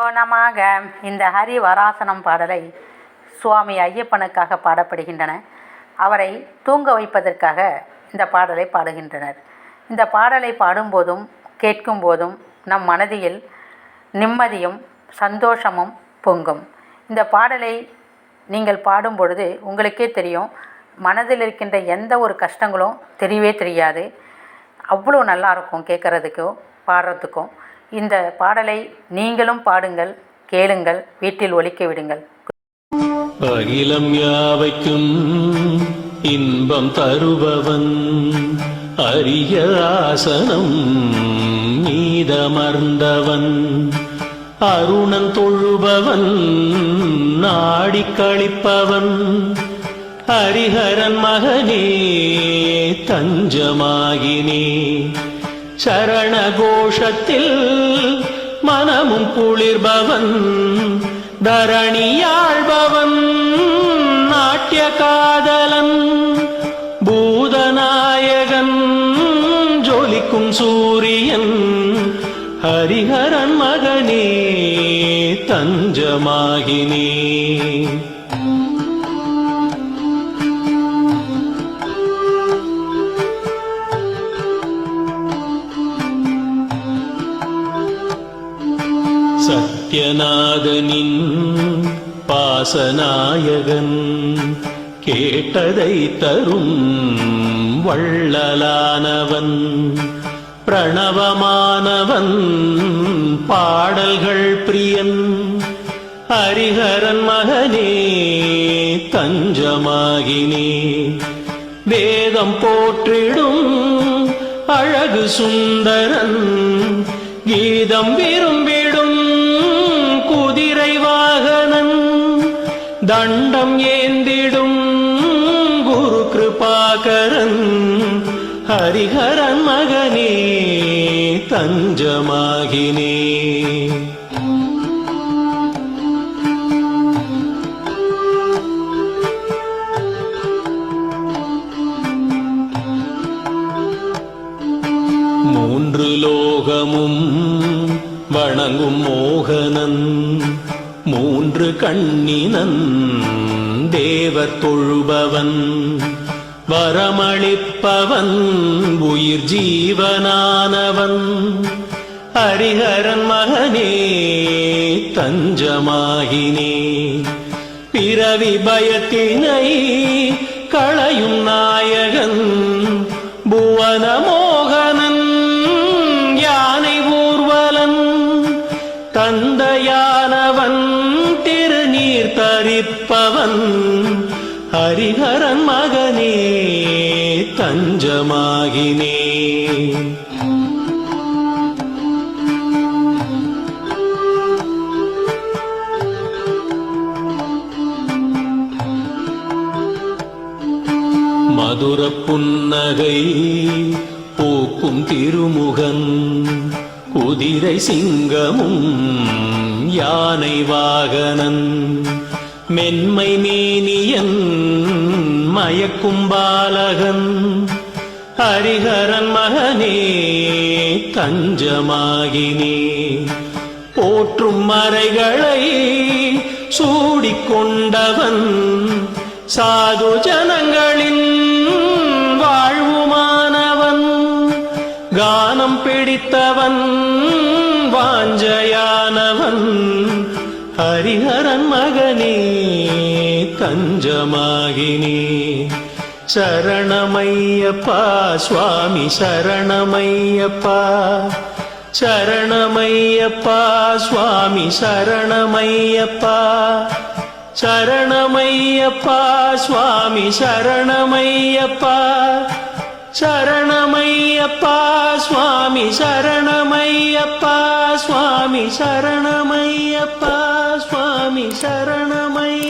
ஓனமாக இந்த ஹரி வராசனம் பாடலை சுவாமி ஐயப்பனுக்காக பாடப்படுகின்றன. அவரை தூங்க வைப்பதற்காக இந்த பாடலை பாடுகின்றனர். இந்த பாடலை பாடும்போதும் கேட்கும்போதும் நம் மனதில் நிம்மதியும் சந்தோஷமும் பொங்கும். இந்த பாடலை நீங்கள் பாடும் பொழுது உங்களுக்கே தெரியும் மனதில் இருக்கின்ற எந்த ஒரு கஷ்டங்களும் தெரியவே தெரியாது. அவ்வளோ நல்லா இருக்கும் கேட்குறதுக்கும் பாடுறதுக்கும் இந்த பாடலை நீங்களும் பாடுங்கள் கேளுங்கள் வீட்டில் ஒழிக்க விடுங்கள். அகிலம் யாவைக்கும் இன்பம் தருபவன். அரிய ஆசனம் மீதமர்ந்தவன். அருணன் தொழுபவன் நாடி கழிப்பவன் ஹரிஹரன் மகனே தஞ்சமாகினே. சரண கோஷத்தில் மனமும் குளிர்பவன் தரணியாழ்பவன் நாட்டிய காதலன் பூதநாயகன் ஜொலிக்கும் சூரியன் ஹரிஹரன் மகனே தஞ்சமாகினே. சத்யநாதனின் பாசநாயகன் கேட்டதை தரும் வள்ளலானவன் பிரணவமானவன் பாடல்கள் பிரியன் ஹரிஹரன் மகனே தஞ்சமாகினே. வேதம் போற்றிடும் அழகு சுந்தரன் கீதம் விரும்பி தண்டம் ஏந்திடும் குரு கிருபாகரன் ஹரிஹரன் மகனே தஞ்சமாகினே. மூன்று லோகமும் வணங்கும் மோகனன் மூன்று கண்ணினன் தேவர் தொழுபவன் வரமளிப்பவன் உயிர் ஜீவனானவன். ஹரிஹரன் மகனே தஞ்சமாகினே. பிறவி பயத்தினை களையும் நாயகன் புவனமோ தரிப்பவன் ஹரிஹரன் மகனே தஞ்சமாகினே. மதுர புன்னகை போக்கும் திருமுகன் குதிரை சிங்கமும் யானை வாகனன். மென்மை மேனியன் மயக்கும் பாலகன் ஹரிஹரன் மகனே தஞ்சமாகினே. போற்றும் மறைகளை சூடிக்கொண்டவன் சாது ஜனங்களின் வாழ்வுமானவன். கானம் பிடித்தவன் வாஞ்சையானவன் ஹரி பஞ்சமாகினி சரணமையப்பா சுவாமி சரணமையப்பா. சரணமையப்பா சுவாமி சரணமையப்பா. சரணமையப்பா சுவாமி சரணமையப்பா. சரணமையப்பா சுவாமி சரணமையப்பா. சுவாமி சரணமையப்பா சுவாமி சரணமைய